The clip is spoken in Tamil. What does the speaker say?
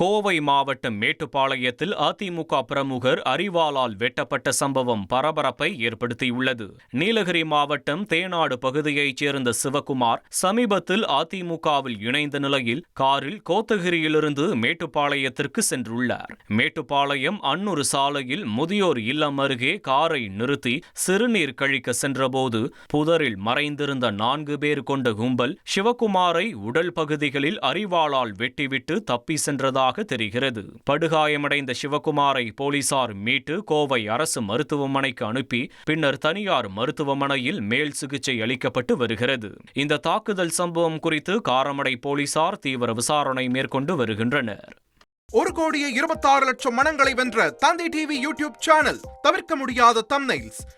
கோவை மாவட்டம் மேட்டுப்பாளையத்தில் அதிமுக பிரமுகர் அரிவாளால் வெட்டப்பட்ட சம்பவம் பரபரப்பை ஏற்படுத்தியுள்ளது. நீலகிரி மாவட்டம் தேனாடு பகுதியைச் சேர்ந்த சிவகுமார் சமீபத்தில் அதிமுகவில் இணைந்த நிலையில் காரில் கோத்தகிரியிலிருந்து மேட்டுப்பாளையத்திற்கு சென்றுள்ளார். மேட்டுப்பாளையம் அன்னூர் சாலையில் முதியோர் இல்லம் அருகே காரை நிறுத்தி சிறுநீர் கழிக்க சென்றபோது புதரில் மறைந்திருந்த நான்கு பேர் கொண்ட கும்பல் சிவகுமாரை உடல் பகுதிகளில் அரிவாளால் வெட்டிவிட்டு தப்பி சென்றதாக தெரிகிறது. படுகாயமடைந்த சிவகுமாரை போலீசார் மீட்டு கோவை அரசு மருத்துவமனைக்கு அனுப்பி பின்னர் தனியார் மருத்துவமனையில் மேல் சிகிச்சை அளிக்கப்பட்டு வருகிறது. இந்த தாக்குதல் சம்பவம் குறித்து காரமடை போலீசார் தீவிர விசாரணை மேற்கொண்டு வருகின்றனர். ஒரு கோடியே இருபத்தாறு லட்சம் மனங்களை வென்ற தந்தை டிவி யூடியூப் சேனல் தவிர்க்க முடியாத தம்னைல்ஸ்